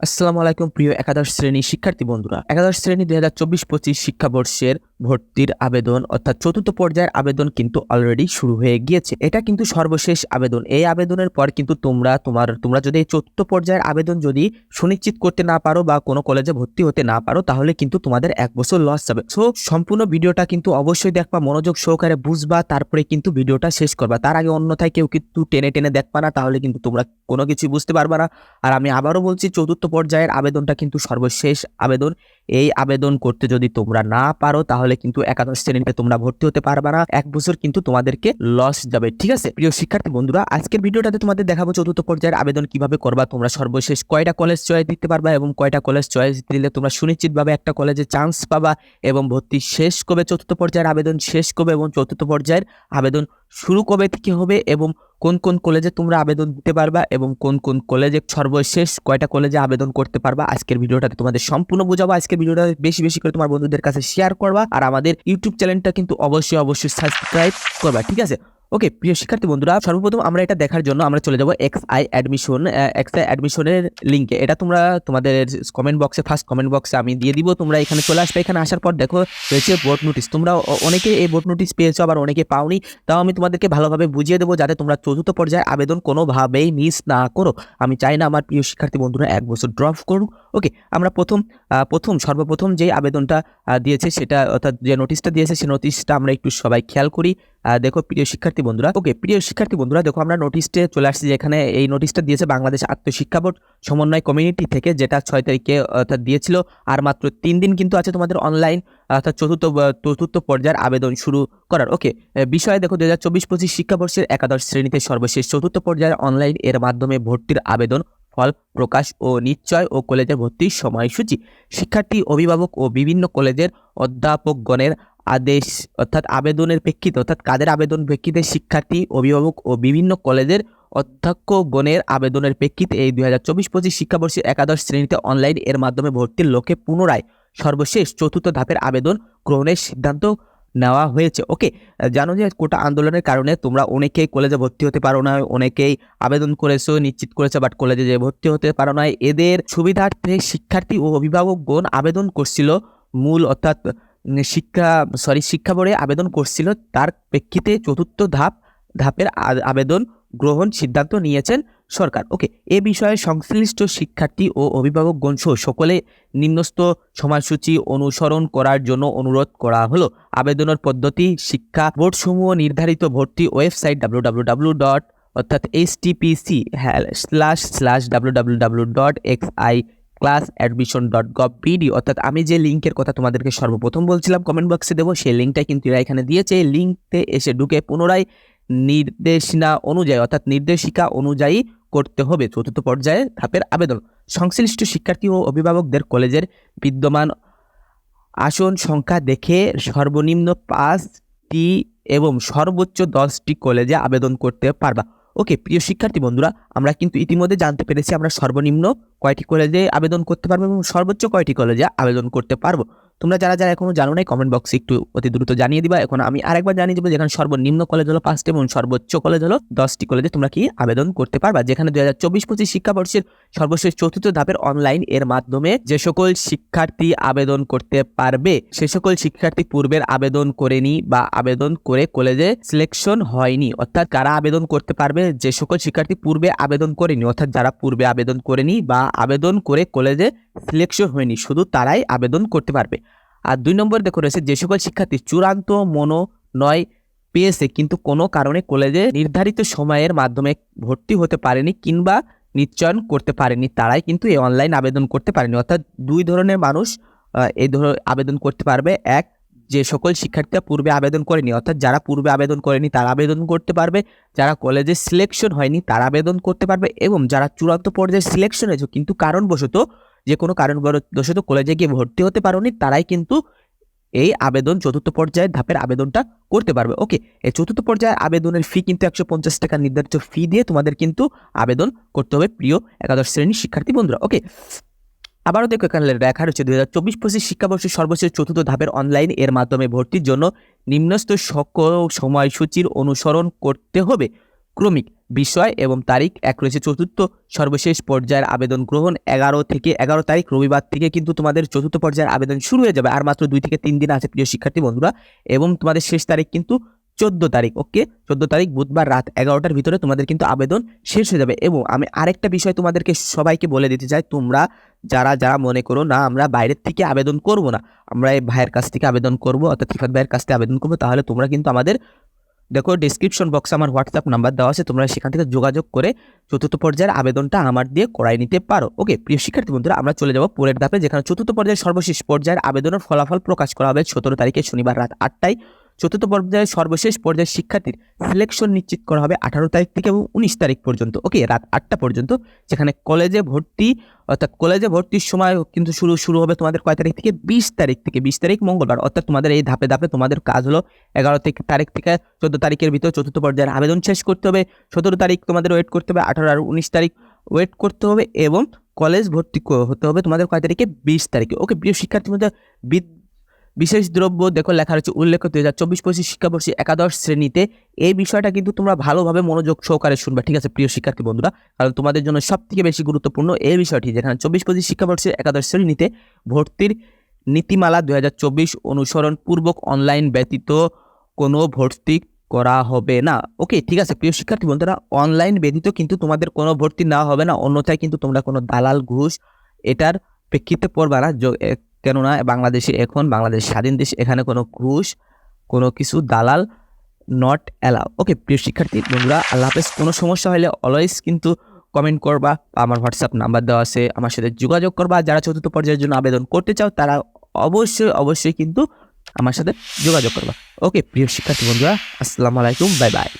আসসালামু আলাইকুম প্রিয় একাদশ শ্রেণি শিক্ষার্থী বন্ধুরা। একাদশ শ্রেণি দুই হাজার চব্বিশ পঁচিশ শিক্ষাবর্ষের ভর্তির আবেদন, অর্থাৎ চতুর্থ পর্যায়ের আবেদন কিন্তু অলরেডি শুরু হয়ে গিয়েছে। এটা কিন্তু সর্বশেষ আবেদন। এই আবেদনের পর কিন্তু তোমরা, তোমার, তোমরা যদি এই চতুর্থ পর্যায়ের আবেদন যদি সুনিশ্চিত করতে না পারো বা কোনো কলেজে ভর্তি হতে না পারো, তাহলে কিন্তু তোমাদের এক বছর লস যাবে সো সম্পূর্ণ ভিডিওটা কিন্তু অবশ্যই দেখবা, মনোযোগ সহকারে বুঝবা, তারপরে কিন্তু ভিডিওটা শেষ করবা। তার আগে অন্যথায় কেউ কিন্তু টেনে টেনে দেখবা না, তাহলে কিন্তু তোমরা কোনো কিছুই বুঝতে পারবা না। আর আমি আবারও বলছি, চতুর্থ পর্যায়ের আবেদনটা কিন্তু সর্বশেষ আবেদন। এই আবেদন করতে যদি তোমরা না পারো, তাহলে কিন্তু একাদশ শ্রেণীতে তোমরা ভর্তি হতে পারবে না। এক বছর কিন্তু তোমাদেরকে লস যাবে, ঠিক আছে? প্রিয় শিক্ষার্থী বন্ধুরা, আজকের ভিডিওটাতে তোমাদের দেখাবো চতুর্থ পর্যায়ের আবেদন কীভাবে করবা। তোমরা সর্বশেষ কয়টা কলেজ চয়েস দিতে পারবা এবং কয়টা কলেজ চয়েস দিলে তোমরা সুনিশ্চিতভাবে একটা কলেজে চান্স পাবা এবং ভর্তি শেষ কবে চতুর্থ পর্যায়ের আবেদন শেষ কবে এবং চতুর্থ পর্যায়ের আবেদন শুরু কবে থেকে হবে এবং কোন কোন কলেজে তোমরা আবেদন দিতে পারবা এবং কোন কোন কলেজে সর্বশেষ কয়টা কলেজে আবেদন করতে পারবা, আজকের ভিডিওটাতে তোমাদের সম্পূর্ণ বোঝাবো। আজকের ভিডিওটা বেশি বেশি করে তোমার বন্ধুদের কাছে শেয়ার করবা আর আমাদের ইউটিউব চ্যানেলটা কিন্তু অবশ্যই অবশ্যই সাবস্ক্রাইব করবা, ঠিক আছে? ওকে, প্রিয় শিক্ষার্থী বন্ধুরা, সর্বপ্রথম আমরা এটা দেখার জন্য আমরা চলে যাব X I admission X I অ্যাডমিশনের লিঙ্কে এটা তোমরা তোমাদের কমেন্ট বক্সে ফার্স্ট কমেন্ট বক্সে আমি দিয়ে দিব। তোমরা এখানে চলে আসবে। এখানে আসার পর দেখো, রয়েছে বোর্ড নোটিস তোমরা অনেকে এই বোর্ড নোটিস পেয়েছ, আবার অনেকে পাওনি। তাও আমি তোমাদেরকে ভালোভাবে বুঝিয়ে দেবো, যাতে তোমরা চতুর্থ পর্যায়ে আবেদন কোনোভাবেই মিস না করো। আমি চাই না আমার প্রিয় শিক্ষার্থী বন্ধুরা এক বছর ড্রপ করুক। ওকে আমরা প্রথম প্রথম, সর্বপ্রথম যে আবেদনটা দিয়েছে সেটা, অর্থাৎ যে নোটিশটা দিয়েছে সেই নোটিশটা আমরা একটু সবাই খেয়াল করি। দেখো, প্রিয় শিক্ষার্থী বন্ধুরা। ওকে প্রিয় শিক্ষার্থী বন্ধুরা, দেখো, আমরা নোটিশে চলে আসছি যেখানে এই নোটিশটা দিয়েছে বাংলাদেশ আত্মশিক্ষা বোর্ড সমন্বয় কমিউনিটি থেকে, যেটা ছয় তারিখে, অর্থাৎ দিয়েছিল। আর মাত্র তিন দিন কিন্তু আছে তোমাদের অনলাইন অর্থাৎ চতুর্থ চতুর্থ পর্যায়ের আবেদন শুরু করার। ওকে বিষয়ে দেখো দু হাজার চব্বিশ পঁচিশ শিক্ষাবর্ষের একাদশ শ্রেণীতে সর্বশেষ চতুর্থ পর্যায়ের অনলাইন এর মাধ্যমে ভর্তির আবেদন ফল, প্রকাশ ও নিশ্চয় ও কলেজে ভর্তির সময়সূচি। শিক্ষার্থী, অভিভাবক ও বিভিন্ন কলেজের অধ্যাপকগণের আদেশ অর্থাৎ আবেদনের প্রেক্ষিতে অর্থাৎ কাদের আবেদন প্রেক্ষিতে শিক্ষার্থী, অভিভাবক ও বিভিন্ন কলেজের অধ্যক্ষগণের আবেদনের প্রেক্ষিতে এই দুই হাজার চব্বিশ পঁচিশ শিক্ষাবর্ষের একাদশ শ্রেণীতে অনলাইন এর মাধ্যমে ভর্তির লক্ষ্যে পুনরায় সর্বশেষ চতুর্থ ধাপের আবেদন গ্রহণের সিদ্ধান্ত নেওয়া হয়েছে। ওকে, জানো যে কোটা আন্দোলনের কারণে তোমরা অনেকেই কলেজে ভর্তি হতে পারো না, অনেকেই আবেদন করেছ, নিশ্চিত করেছ বাট কলেজে যে ভর্তি হতে পারো না। এদের সুবিধার্থে শিক্ষার্থী ও অভিভাবকগণ আবেদন করছিল, মূল অর্থাৎ শিক্ষা সরি শিক্ষা বোর্ডে আবেদন করছিল। তার প্রেক্ষিতে চতুর্থ ধাপ, ধাপের আবেদন গ্রহণ সিদ্ধান্ত নিয়েছেন। সরকার। ওকে, এ বিষয়ে সংশ্লিষ্ট শিক্ষার্থী ও অভিভাবকগণ সহ সকলে নিম্নস্থ সময়সূচি অনুসরণ করার জন্য অনুরোধ করা হলো। আবেদনের পদ্ধতি, শিক্ষা বোর্ডসমূহ নির্ধারিত ভর্তি ওয়েবসাইট ডাব্লিউ ডট অর্থাৎ H TPC slash slash W dot X I class admission dot gov PD অর্থাৎ আমি যে লিঙ্কের কথা তোমাদেরকে সর্বপ্রথম বলছিলাম কমেন্ট বক্সে দেবো, সেই লিঙ্কটা কিন্তু এরা এখানে দিয়েছে। লিঙ্কতে এসে ঢুকে পুনরায় নির্দেশনা অনুযায়ী, অর্থাৎ নির্দেশিকা অনুযায়ী করতে হবে চতুর্থ পর্যায়ে ধাপের আবেদন। সংশ্লিষ্ট শিক্ষার্থী ও অভিভাবকদের কলেজের বিদ্যমান আসন সংখ্যা দেখে সর্বনিম্ন পাঁচটি এবং সর্বোচ্চ দশটি কলেজে আবেদন করতে পারবা। ওকে, প্রিয় শিক্ষার্থী বন্ধুরা, আমরা কিন্তু ইতিমধ্যে জানতে পেরেছি আমরা সর্বনিম্ন কয়টি কলেজে আবেদন করতে পারব এবং সর্বোচ্চ কয়টি কলেজে আবেদন করতে পারব। তোমরা যারা যারা এখনও জানো নাই কমেন্ট বক্সে একটু অতি দ্রুত জানিয়ে দিবা। এখন আমি আরেকবার জানিয়ে দেবো যেখানে সর্বনিম্ন কলেজ হলো পাঁচটি এবং সর্বোচ্চ কলেজ হলো দশটি কলেজে তোমরা কি আবেদন করতে পারবা। যেখানে দুই হাজার চব্বিশ পঁচিশ শিক্ষাবর্ষের সর্বশেষ চতুর্থ ধাপের অনলাইন এর মাধ্যমে যে সকল শিক্ষার্থী আবেদন করতে পারবে, সে সকল শিক্ষার্থী পূর্বের আবেদন করেনি বা আবেদন করে কলেজে সিলেকশন হয়নি। অর্থাৎ কারা আবেদন করতে পারবে, যে সকল শিক্ষার্থী পূর্বে আবেদন করেনি, অর্থাৎ যারা পূর্বে আবেদন করেনি বা আবেদন করে কলেজে সিলেকশন হয়নি, শুধু তারাই আবেদন করতে পারবে। আর দুই নম্বর দেখো রয়েছে, যে সকল শিক্ষার্থী চূড়ান্ত মনোনয় পেয়েছে, কিন্তু কোনো কারণে কলেজে নির্ধারিত সময়ের মাধ্যমে ভর্তি হতে পারেনি কিংবা নিশ্চয়ন করতে পারেনি। তারাই কিন্তু এই অনলাইন আবেদন করতে পারেনি। অর্থাৎ দুই ধরনের মানুষ এই ধর, আবেদন করতে পারবে। এক, যে সকল শিক্ষার্থীরা পূর্বে আবেদন করেনি, অর্থাৎ যারা পূর্বে আবেদন করেনি, তারা আবেদন করতে পারবে। যারা কলেজে সিলেকশন হয়নি, তারা আবেদন করতে পারবে। এবং যারা চূড়ান্ত পর্যায়ে সিলেকশন হয়েছে, কিন্তু কারণবশত যে কোনো কারণবশত কলেজে গিয়ে ভর্তি হতে পারোনি, তারাই কিন্তু এই আবেদন চতুর্থ পর্যায়ের ধাপের আবেদনটা করতে পারবে। ওকে এই চতুর্থ পর্যায়ের আবেদনের ফি কিন্তু একশো পঞ্চাশ টাকা নির্ধারিত ফি দিয়ে তোমাদের কিন্তু আবেদন করতে হবে প্রিয় একাদশ শ্রেণির শিক্ষার্থী বন্ধুরা। ওকে আবারও দেখো এখানে লেখা রয়েছে দুই হাজার চব্বিশ পঁচিশ শিক্ষাবর্ষের সর্বশেষ চতুর্থ ধাপের অনলাইন এর মাধ্যমে ভর্তির জন্য নিম্নস্থ সকল সময়সূচির অনুসরণ করতে হবে। ক্রমিক বিষয় এবং তারিখ। এক রয়েছে চতুর্থ সর্বশেষ পর্যায়ের আবেদন গ্রহণ। এগারো থেকে এগারো তারিখ রবিবার থেকে কিন্তু তোমাদের চতুর্থ পর্যায়ের আবেদন শুরু হয়ে যাবে। আর মাত্র দুই থেকে তিন দিন আছে প্রিয় শিক্ষার্থী বন্ধুরা। এবং তোমাদের শেষ তারিখ কিন্তু চোদ্দ তারিখ ওকে চোদ্দ তারিখ বুধবার রাত এগারোটার ভিতরে তোমাদের কিন্তু আবেদন শেষ হয়ে যাবে। এবং আমি আরেকটা বিষয় তোমাদেরকে সবাইকে বলে দিতে চাই। তোমরা যারা যারা মনে করো, না, আমরা বাইরের থেকে আবেদন করব না, আমরা এই ভাইয়ের কাছ থেকে আবেদন করব, অর্থাৎ রিফাত ভাইয়ের কাছ থেকে আবেদন করব, তাহলে তোমরা কিন্তু আমাদের দেখো ডিসক্রিপশন বক্সে আমার হোয়াটসঅ্যাপ নাম্বার দেওয়া আছে, তোমরা সেখান থেকে যোগাযোগ করে চতুর্থ পর্যায়ের আবেদনটা আমার দিয়ে করাই নিতে পারো। ওকে প্রিয় শিক্ষার্থী বন্ধুরা, আমরা চলে যাব পরের ধাপে, যেখানে চতুর্থ পর্যায়ের সর্বশেষ পর্যায়ের আবেদনের ফলাফল প্রকাশ করা হবে সতেরো তারিখে শনিবার রাত আটটায়। চতুর্থ পর্যায়ের সর্বশেষ পর্যায়ের শিক্ষার্থীর সিলেকশন নিশ্চিত করা হবে আঠারো তারিখ থেকে এবং উনিশ তারিখ পর্যন্ত। ওকে রাত আটটা পর্যন্ত, যেখানে কলেজে ভর্তি, অর্থাৎ কলেজে ভর্তির সময় কিন্তু শুরু শুরু হবে তোমাদের কয় তারিখ থেকে? বিশ তারিখ থেকে, বিশ তারিখ মঙ্গলবার। অর্থাৎ তোমাদের এই ধাপে ধাপে তোমাদের কাজ হলো এগারো তারিখ থেকে চোদ্দ তারিখের ভিতর চতুর্থ পর্যায়ের আবেদন শেষ করতে হবে। সতেরো তারিখ তোমাদের ওয়েট করতে হবে, আঠারো আর উনিশ তারিখ ওয়েট করতে হবে এবং কলেজ ভর্তি হতে হবে তোমাদের কয় তারিখে? বিশ তারিখে। ওকে প্রিয় শিক্ষার্থী মধ্যে বিশেষ দ্রব্য, দেখো লেখা রয়েছে উল্লেখ দুই হাজার চব্বিশ পঁচিশ শিক্ষাবর্ষে একাদশ শ্রেণীতে। এই বিষয়টা কিন্তু তোমরা ভালোভাবে মনোযোগ সহকারে শুনবে, ঠিক আছে, প্রিয় শিক্ষার্থী বন্ধুরা? কারণ তোমাদের জন্য সব থেকে বেশি গুরুত্বপূর্ণ এই বিষয়টি, যেখানে চব্বিশ পঁচিশ শিক্ষাবর্ষের একাদশ শ্রেণীতে ভর্তির নীতিমালা দুই হাজার চব্বিশ অনুসরণ পূর্বক অনলাইন ব্যতীত কোনো ভর্তি করা হবে না। ওকে ঠিক আছে, প্রিয় শিক্ষার্থী বন্ধুরা অনলাইন ব্যতীত কিন্তু তোমাদের কোনো ভর্তি না হবে না, অন্যথায় কিন্তু তোমরা কোনো দালাল ঘুষ এটার প্রেক্ষিতে পড়বা না। কেননা বাংলাদেশে এখন, বাংলাদেশ স্বাধীন দেশ, এখানে কোনো ঘুষ কোনো কিছু দালাল নট অ্যালাউ ওকে প্রিয় শিক্ষার্থী, বন্ধুরা, আল্লাহ হাফেজ, কোনো সমস্যা হলে অলওয়েজ কিন্তু কমেন্ট করবা, আমার হোয়াটসঅ্যাপ নাম্বার দেওয়া আছে, আমার সাথে যোগাযোগ করবা যারা চতুর্থ পর্যায়ের জন্য আবেদন করতে চাও, তারা অবশ্যই অবশ্যই কিন্তু আমার সাথে যোগাযোগ করবা। ওকে প্রিয় শিক্ষার্থী, বন্ধুরা, আসসালামু আলাইকুম বাই বাই